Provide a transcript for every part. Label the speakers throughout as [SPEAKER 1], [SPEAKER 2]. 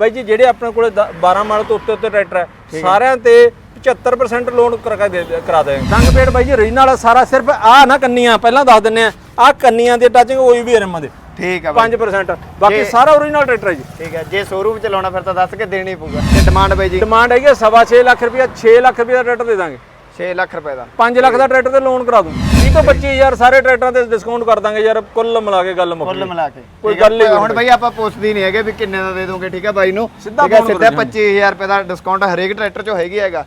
[SPEAKER 1] ਬਾਈ ਜੀ ਜਿਹੜੇ ਆਪਣੇ ਕੋਲੇ 12 ਮਾਡਲ ਤੋਂ ਉੱਤੇ ਉੱਤੇ ਟਰੈਕਟਰ ਹੈ ਸਾਰਿਆਂ ਤੇ 75% ਲੋਨ ਕਰਾ ਦੇ ਕਰਾ ਦੇ ਰੰਗ ਪੇੜ ਬਾਈ ਜੀ ਓਰੀਜਨਲ ਆ ਸਾਰਾ ਸਿਰਫ ਆ ਨਾ ਕੰਨੀਆਂ ਪਹਿਲਾਂ ਦੱਸ ਦਿੰਨੇ ਆ ਆ ਕੰਨੀਆਂ ਦੇ ਟੱਚਿੰਗ ਹੋਈ ਵੀ ਰਮ ਦੇ।
[SPEAKER 2] ਠੀਕ ਆ ਬਾਈ।
[SPEAKER 1] 5% ਬਾਕੀ ਸਾਰਾ ਓਰੀਜਨਲ ਟਰੈਕਟਰ ਹੈ ਜੀ।
[SPEAKER 2] ਠੀਕ ਹੈ ਜੇ ਸ਼ੋਰੂਮ ਚ ਲਾਉਣਾ ਫਿਰ ਤਾਂ ਦੱਸ ਕੇ ਦੇਣੀ ਪਊਗਾ। ਤੇ ਡਿਮਾਂਡ ਬਾਈ ਜੀ?
[SPEAKER 1] ਡਿਮਾਂਡ ਹੈਗੀ 6.5 ਲੱਖ ਰੁਪਇਆ 6 ਲੱਖ ਰੁਪਇਆ ਦਾ ਟਰੈਕਟਰ ਦੇ ਦਾਂਗੇ।
[SPEAKER 2] 6 ਲੱਖ ਰੁਪਏ ਦਾ।
[SPEAKER 1] 5 ਲੱਖ ਦਾ ਟਰੈਕਟਰ ਤੇ ਲੋਨ ਕਰਾ ਦੂੰ 20 ਤੋਂ 25000 ਸਾਰੇ ਟਰੈਕਟਰਾਂ ਤੇ ਡਿਸਕਾਊਂਟ ਕਰ ਦਾਂਗੇ ਯਾਰ ਕੁੱਲ ਮਿਲਾ ਕੇ ਗੱਲ ਮੁੱਕ
[SPEAKER 2] ਕੁੱਲ। ਮਿਲਾ ਕੇ।
[SPEAKER 1] ਕੋਈ ਗੱਲ ਹੀ
[SPEAKER 2] ਹੁਣ ਬਾਈ ਆਪਾਂ ਪੁੱਛਦੀ ਨਹੀਂ ਹੈਗੇ ਵੀ ਕਿੰਨੇ ਦਾ ਦੇ ਦੋਗੇ ਠੀਕ ਹੈ ਬਾਈ ਨੂੰ।
[SPEAKER 1] ਸਿੱਧਾ
[SPEAKER 2] ਸਿੱਧਾ
[SPEAKER 1] ਕਰੋ ਜੀ।
[SPEAKER 2] 25000 ਰੁਪਏ ਦਾ ਡਿਸਕਾਊਂਟ ਹਰੇਕ ਟਰੈਕਟਰ 'ਚੋਂ ਹੈਗੀ ਹੈਗਾ।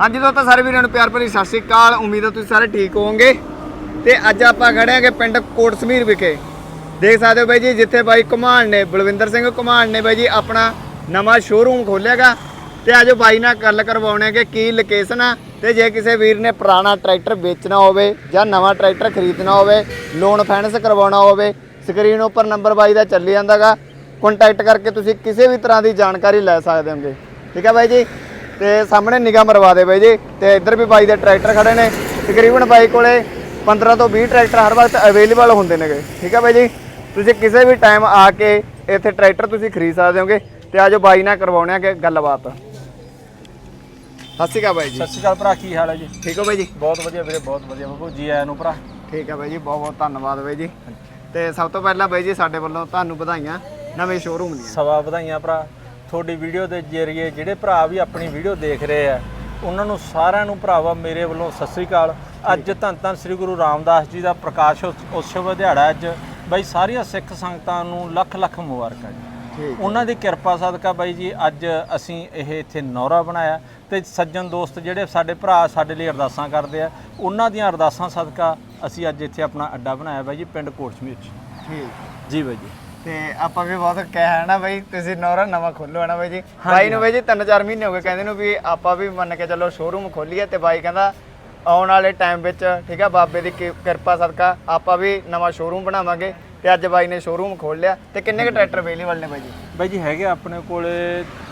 [SPEAKER 2] ਹਾਂਜੀ ਦੋਸਤੋ ਸਾਰੇ ਵੀਰਾਂ ਨੂੰ ਪਿਆਰ ਭਰੀ ਸਤਿ ਸ਼੍ਰੀ ਅਕਾਲ। ਉਮੀਦ ਹੈ ਤੁਸੀਂ ਸਾਰੇ ਠੀਕ ਹੋਵੋਗੇ। ਤੇ ਅੱਜ ਆਪਾਂ ਖੜੇ ਹਾਂਗੇ ਪਿੰਡ ਕੋਟਸਮੀਰ ਵਿਖੇ। ਦੇਖ ਸਕਦੇ ਹੋ ਬਾਈ ਜੀ ਜਿੱਥੇ ਬਾਈ ਘੁਮਾਣ ਨੇ ਬਲਵਿੰਦਰ ਸਿੰਘ ਘੁਮਾਣ ਨੇ ਬਾਈ ਜੀ ਆਪਣਾ ਨਵਾਂ ਸ਼ੋਰੂਮ ਖੋਲਿਆਗਾ ਤੇ ਆਜੋ ਬਾਈ ਨਾਲ ਗੱਲ ਕਰਵਾਉਣੇ ਕਿ ਕੀ ਲੋਕੇਸ਼ਨ ਆ ਤੇ ਜੇ ਕਿਸੇ ਵੀਰ ਨੇ ਪੁਰਾਣਾ ਟਰੈਕਟਰ ਵੇਚਣਾ ਹੋਵੇ ਜਾਂ ਨਵਾਂ ਟਰੈਕਟਰ ਖਰੀਦਣਾ ਹੋਵੇ ਲੋਨ ਫਾਈਨੈਂਸ ਕਰਵਾਉਣਾ ਹੋਵੇ ਸਕਰੀਨ ਉੱਪਰ ਨੰਬਰ ਬਾਈ ਦਾ ਚੱਲੀ ਜਾਂਦਾਗਾ। ਕੰਟੈਕਟ ਕਰਕੇ ਤੁਸੀਂ ਕਿਸੇ ਵੀ ਤਰ੍ਹਾਂ ਦੀ ਜਾਣਕਾਰੀ ਲੈ ਸਕਦੇ ਹੋਗੇ। ਠੀਕ ਹੈ ਬਾਈ ਜੀ? ਤੇ ਸਾਹਮਣੇ ਨਿਗਾਹ ਮਰਵਾ ਦੇ ਬਾਈ ਜੀ। ਤੇ ਇੱਧਰ ਵੀ ਬਾਈ ਦੇ ਟਰੈਕਟਰ ਖੜੇ ਨੇ। ਤਕਰੀਬਨ ਬਾਈ ਕੋਲੇ 15 ਤੋਂ 20 ਟਰੈਕਟਰ ਹਰ ਵਕਤ ਅਵੇਲੇਬਲ ਹੁੰਦੇ ਨੇਗੇ। ਠੀਕ ਹੈ ਬਾਈ ਜੀ? ਤੁਸੀਂ ਕਿਸੇ ਵੀ ਟਾਈਮ ਆ ਕੇ ਇੱਥੇ ਟਰੈਕਟਰ ਤੁਸੀਂ ਖਰੀਦ ਸਕਦੇ ਹੋਗੇ। ਤੇ ਆਜੋ ਬਾਈ ਨਾਲ ਕਰਵਾਉਣੇ ਆ ਕਿ ਗੱਲਬਾਤ। ਸਤਿ ਸ਼੍ਰੀ ਅਕਾਲ ਬਾਈ ਜੀ।
[SPEAKER 1] ਸਤਿ ਸ਼੍ਰੀ ਅਕਾਲ ਭਰਾ ਕੀ ਹਾਲ ਹੈ ਜੀ?
[SPEAKER 2] ਠੀਕ ਹੋ ਬਾਈ ਜੀ?
[SPEAKER 1] ਬਹੁਤ ਵਧੀਆ ਵੀਰੇ ਬਹੁਤ ਵਧੀਆ ਬੱਬੂ ਜੀ ਆਇਆਂ ਨੂੰ ਭਰਾ।
[SPEAKER 2] ਠੀਕ ਹੈ ਬਾਈ ਜੀ ਬਹੁਤ ਬਹੁਤ ਧੰਨਵਾਦ ਬਾਈ ਜੀ। ਤੇ ਸਭ ਤੋਂ ਪਹਿਲਾਂ ਬਾਈ ਜੀ ਸਾਡੇ ਵੱਲੋਂ ਤੁਹਾਨੂੰ ਵਧਾਈਆਂ ਨਵੇਂ ਸ਼ੋਰੂਮ ਦੀਆਂ।
[SPEAKER 1] ਸਵਾ ਵਧਾਈਆਂ ਭਰਾ। ਤੁਹਾਡੀ ਵੀਡੀਓ ਦੇ ਜਰੀਏ ਜਿਹੜੇ ਭਰਾ ਵੀ ਆਪਣੀ ਵੀਡੀਓ ਦੇਖ ਰਹੇ ਆ ਉਹਨਾਂ ਨੂੰ ਸਾਰਿਆਂ ਨੂੰ ਭਰਾਵਾ ਮੇਰੇ ਵੱਲੋਂ ਸਤਿ ਸ੍ਰੀ ਅਕਾਲ। ਅੱਜ ਧੰਨ ਧੰਨ ਸ੍ਰੀ ਗੁਰੂ ਰਾਮਦਾਸ ਜੀ ਦਾ ਪ੍ਰਕਾਸ਼ ਉਤ- ਉਤਸਵ ਦਿਹਾੜਾ ਅੱਜ। ਬਾਈ ਸਾਰੀਆਂ ਸਿੱਖ ਸੰਗਤਾਂ ਨੂੰ ਲੱਖ ਲੱਖ ਮੁਬਾਰਕਾਂ ਜੀ। ਉਹਨਾਂ ਦੀ ਕਿਰਪਾ ਸਦਕਾ ਬਾਈ ਜੀ ਅੱਜ ਅਸੀਂ ਇਹ ਇੱਥੇ ਨੌਰਾ ਬਣਾਇਆ ਤੇ ਸੱਜਣ ਦੋਸਤ ਜਿਹੜੇ ਸਾਡੇ ਭਰਾ ਸਾਡੇ ਲਈ ਅਰਦਾਸਾਂ ਕਰਦੇ ਆ ਉਹਨਾਂ ਦੀਆਂ ਅਰਦਾਸਾਂ ਸਦਕਾ ਅਸੀਂ ਅੱਜ ਇੱਥੇ ਆਪਣਾ ਅੱਡਾ ਬਣਾਇਆ ਬਾਈ ਜੀ ਪਿੰਡ ਕੋਟਸ਼ਮੀਰ ਚ।
[SPEAKER 2] ਠੀਕ।
[SPEAKER 1] ਜੀ ਬਾਈ ਜੀ।
[SPEAKER 2] ਤੇ ਆਪਾਂ ਵੀ ਬਹੁਤ ਕਿਹਾ ਨਾ ਬਾਈ ਤੁਸੀਂ ਨੌਰਾ ਨਵਾਂ ਖੋਲੋ ਨਾ ਬਾਈ ਜੀ। ਬਾਈ ਨੂੰ ਬਾਈ ਜੀ 3-4 ਮਹੀਨੇ ਹੋ ਗਏ ਕਹਿੰਦੇ ਨੂੰ ਵੀ ਆਪਾਂ ਵੀ ਮੰਨ ਕੇ ਚੱਲੋ ਸ਼ੋਰੂਮ ਖੋਲੀਏ ਤੇ ਬਾਈ ਕਹਿੰਦਾ ਆਉਣ ਵਾਲੇ ਟਾਈਮ ਵਿੱਚ ਠੀਕ ਆ ਬਾਬੇ ਦੀ ਕਿਰਪਾ ਸਦਕਾ ਆਪਾਂ ਵੀ ਨਵਾਂ ਸ਼ੋਰੂਮ ਬਣਾਵਾਂਗੇ। ਤੇ ਅੱਜ ਬਾਈ ਨੇ ਸ਼ੋਰੂਮ ਖੋਲ ਲਿਆ ਤੇ ਕਿੰਨੇ ਕੁ ਟਰੈਕਟਰ ਅਵੇਲੇਬਲ ਨੇ ਬਾਈ ਜੀ?
[SPEAKER 1] ਬਾਈ ਜੀ ਹੈਗੇ ਆ ਆਪਣੇ ਕੋਲੇ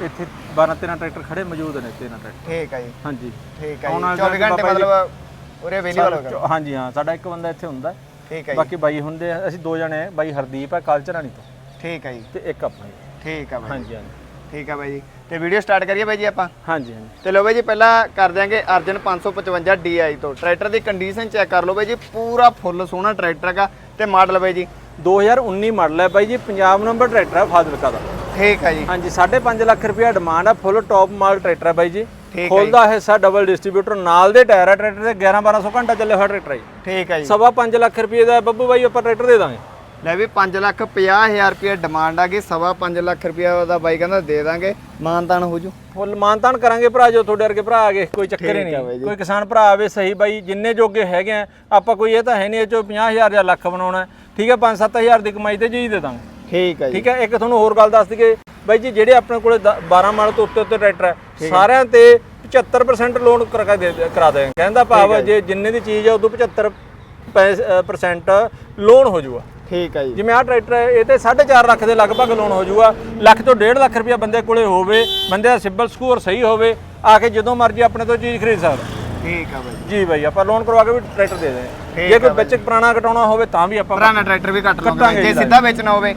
[SPEAKER 1] ਇੱਥੇ 12 13 ਟਰੈਕਟਰ ਖੜੇ ਮੌਜੂਦ ਨੇ 13 ਟਰੈਕਟਰ।
[SPEAKER 2] ਠੀਕ ਆ ਜੀ।
[SPEAKER 1] ਹਾਂਜੀ।
[SPEAKER 2] ਠੀਕ ਆ ਜੀ।
[SPEAKER 1] ਵਾਲੇ
[SPEAKER 2] 24 ਘੰਟੇ ਮਤਲਬ ਉਰੇ ਅਵੇਲੇਬਲ ਹੋ ਗਿਆ
[SPEAKER 1] ਹਾਂਜੀ ਹਾਂ ਸਾਡਾ ਇੱਕ ਬੰਦਾ ਇੱਥੇ ਹੁੰਦਾ।
[SPEAKER 2] ਠੀਕ ਆ ਜੀ।
[SPEAKER 1] ਬਾਕੀ ਬਾਈ ਹੁੰਦੇ ਆ ਅਸੀਂ ਦੋ ਜਣੇ ਆ ਬਾਈ ਹਰਦੀਪ ਹੈ ਕਲਚਰਾਣੀ ਤੋਂ।
[SPEAKER 2] ਠੀਕ ਆ ਜੀ।
[SPEAKER 1] ਤੇ ਇੱਕ ਆਪਣਾ।
[SPEAKER 2] ਠੀਕ ਆ ਬਾਈ
[SPEAKER 1] ਹਾਂਜੀ ਹਾਂਜੀ।
[SPEAKER 2] ਠੀਕ ਆ ਬਾਈ ਜੀ। ਤੇ ਵੀਡੀਓ ਸਟਾਰਟ ਕਰੀਏ ਬਾਈ ਜੀ ਆਪਾਂ?
[SPEAKER 1] ਹਾਂਜੀ ਹਾਂਜੀ।
[SPEAKER 2] ਤੇ ਲੋ ਬਾਈ ਜੀ ਪਹਿਲਾਂ ਕਰ ਦਿਆਂਗੇ ਅਰਜਨ 555 DI ਤੋਂ। ਟਰੈਕਟਰ ਦੀ ਕੰਡੀਸ਼ਨ ਚੈੱਕ ਕਰ ਲਓ ਬਾਈ ਜੀ ਪੂਰਾ ਫੁੱਲ ਸੋਹਣਾ ਟਰੈਕਟਰ ਹੈਗਾ। ਤੇ ਮਾਡਲ ਬਾਈ ਜੀ
[SPEAKER 1] 2019 ਮਾਡਲ ਹੈ ਬਾਈ ਜੀ ਪੰਜਾਬ ਨੰਬਰ ਟਰੈਕਟਰ ਹੈ ਫਾਜ਼ਿਲਕਾ ਦਾ।
[SPEAKER 2] ਠੀਕ ਆ ਜੀ।
[SPEAKER 1] ਹਾਂਜੀ 5.5 ਲੱਖ ਰੁਪਇਆ ਡਿਮਾਂਡ ਹੈ ਫੁੱਲ ਟੌਪ ਮਾਡਲ ਟਰੈਕਟਰ ਹੈ ਬਾਈ ਜੀ।
[SPEAKER 2] ਹੈ
[SPEAKER 1] ਖੋਲਦਾ ਹਿੱਸਾ ਡਬਲ ਡਿਸਟ੍ਰੀਬਿਊਟਰ ਨਾਲ ਦੇ ਟਾਇਰ ਹੈ ਟਰੈਕਟਰ ਦੇ 11 1200 ਘੰਟਾ ਚੱਲੇ ਹੋਇਆ ਟਰੈਕਟਰ ਹੈ।
[SPEAKER 2] ਠੀਕ ਆ ਜੀ।
[SPEAKER 1] ਸਵਾ 5 ਲੱਖ ਰੁਪਏ ਦਾ ਬੱਬੂ ਬਾਈ ਆਪਾਂ ਟਰੈਕਟਰ ਦੇ ਦਾਂਗੇ।
[SPEAKER 2] ਲੈ ਵੀ 5 ਲੱਖ 50 ਹਜ਼ਾਰ ਰੁਪਏ ਡਿਮਾਂਡ ਆ ਗਈ ਸਵਾ 5 ਲੱਖ ਰੁਪਏ ਦਾ ਬਾਈ ਕਹਿੰਦਾ ਦੇ ਦਾਂਗੇ। ਮਾਨਤਾਨ ਹੋ ਜੂ।
[SPEAKER 1] ਫੁੱਲ ਮਾਨਤਾਨ ਕਰਾਂਗੇ ਭਰਾ ਜੋ ਤੁਹਾਡੇ ਵਰਗੇ ਭਰਾ ਆ ਗਏ ਕੋਈ ਚੱਕਰ ਹੀ ਨਹੀਂ। ਕੋਈ ਕਿਸਾਨ ਭਰਾ ਆਵੇ ਸਹੀ ਬਾਈ ਜਿੰਨੇ ਜੋਗੇ ਹੈਗੇ ਆ ਆਪਾਂ ਕੋਈ ਇਹ ਤਾਂ ਹੈ ਨਹੀਂ ਇਹ ਚੋਂ 50000 ਜਾਂ ਲੱਖ ਬਣਾਉਣਾ ਹੈ। ਠੀਕ ਹੈ 5-7000 ਦੀ ਕਮਾਈ ਤੇ ਜੀ ਦੇ ਦਾਂਗੇ।
[SPEAKER 2] ਠੀਕ ਆ ਜੀ।
[SPEAKER 1] ਠੀਕ ਹੈ ਇੱਕ ਤੁਹਾਨੂੰ ਹੋਰ ਗੱਲ ਦੱਸ ਦਈਏ ਬਾਈ ਜੀ ਜਿਹੜੇ ਆਪਣੇ ਕੋਲੇ 12 ਮਾਡਲ ਤੋਂ ਉੱਤੇ ਉੱਤੇ ਟਰੈਕਟਰ ਹੈ ਸਾਰਿਆਂ ਤੇ 75% ਲੋਨ ਕਰਾ ਦੇ ਕਰਾ ਦੇਵਾਂਗੇ ਕਹਿੰਦਾ ਭਾਵ ਜੇ। ਜਿੰਨੇ ਦੀ ਚੀਜ਼ ਹੈ ਉਦੋਂ 75% ਲੋਨ ਹੋ ਜਾਊਗਾ
[SPEAKER 2] ਠੀਕ ਆ ਜੀ।
[SPEAKER 1] ਜਿਵੇਂ ਆਹ ਟਰੈਕਟਰ ਹੈ ਇਹ ਤੇ 4.5 ਲੱਖ ਦੇ ਲਗਭਗ ਲੋਨ ਹੋ ਜਾਊਗਾ ਲੱਖ ਤੋਂ 1.5 ਲੱਖ ਰੁਪਇਆ ਬੰਦੇ ਕੋਲੇ ਹੋਵੇ ਬੰਦੇ ਦਾ ਸਿਬਲ ਸਕੋਰ ਸਹੀ ਹੋਵੇ ਆ ਕੇ ਜਦੋਂ ਮਰਜ਼ੀ ਆਪਣੇ ਤੋਂ ਚੀਜ਼ ਖਰੀਦ ਸਕਦਾ।
[SPEAKER 2] ਠੀਕ ਆ ਬਾਈ।
[SPEAKER 1] ਜੀ ਬਾਈ ਆਪਾਂ ਲੋਨ ਕਰਵਾ ਕੇ ਵੀ ਟਰੈਕਟਰ ਦੇ ਦੇ
[SPEAKER 2] ਠੀਕ
[SPEAKER 1] ਜੇ ਕੋਈ ਵਿੱਚ ਪੁਰਾਣਾ ਕਟਾਉਣਾ ਹੋਵੇ ਤਾਂ ਵੀ ਆਪਾਂ
[SPEAKER 2] ਪੁਰਾਣਾ ਟਰੈਕਟਰ ਵੀ ਕੱਟ ਲਾਂਗੇ ਜੇ ਸਿੱਧਾ ਵੇਚਣਾ ਹੋਵੇ।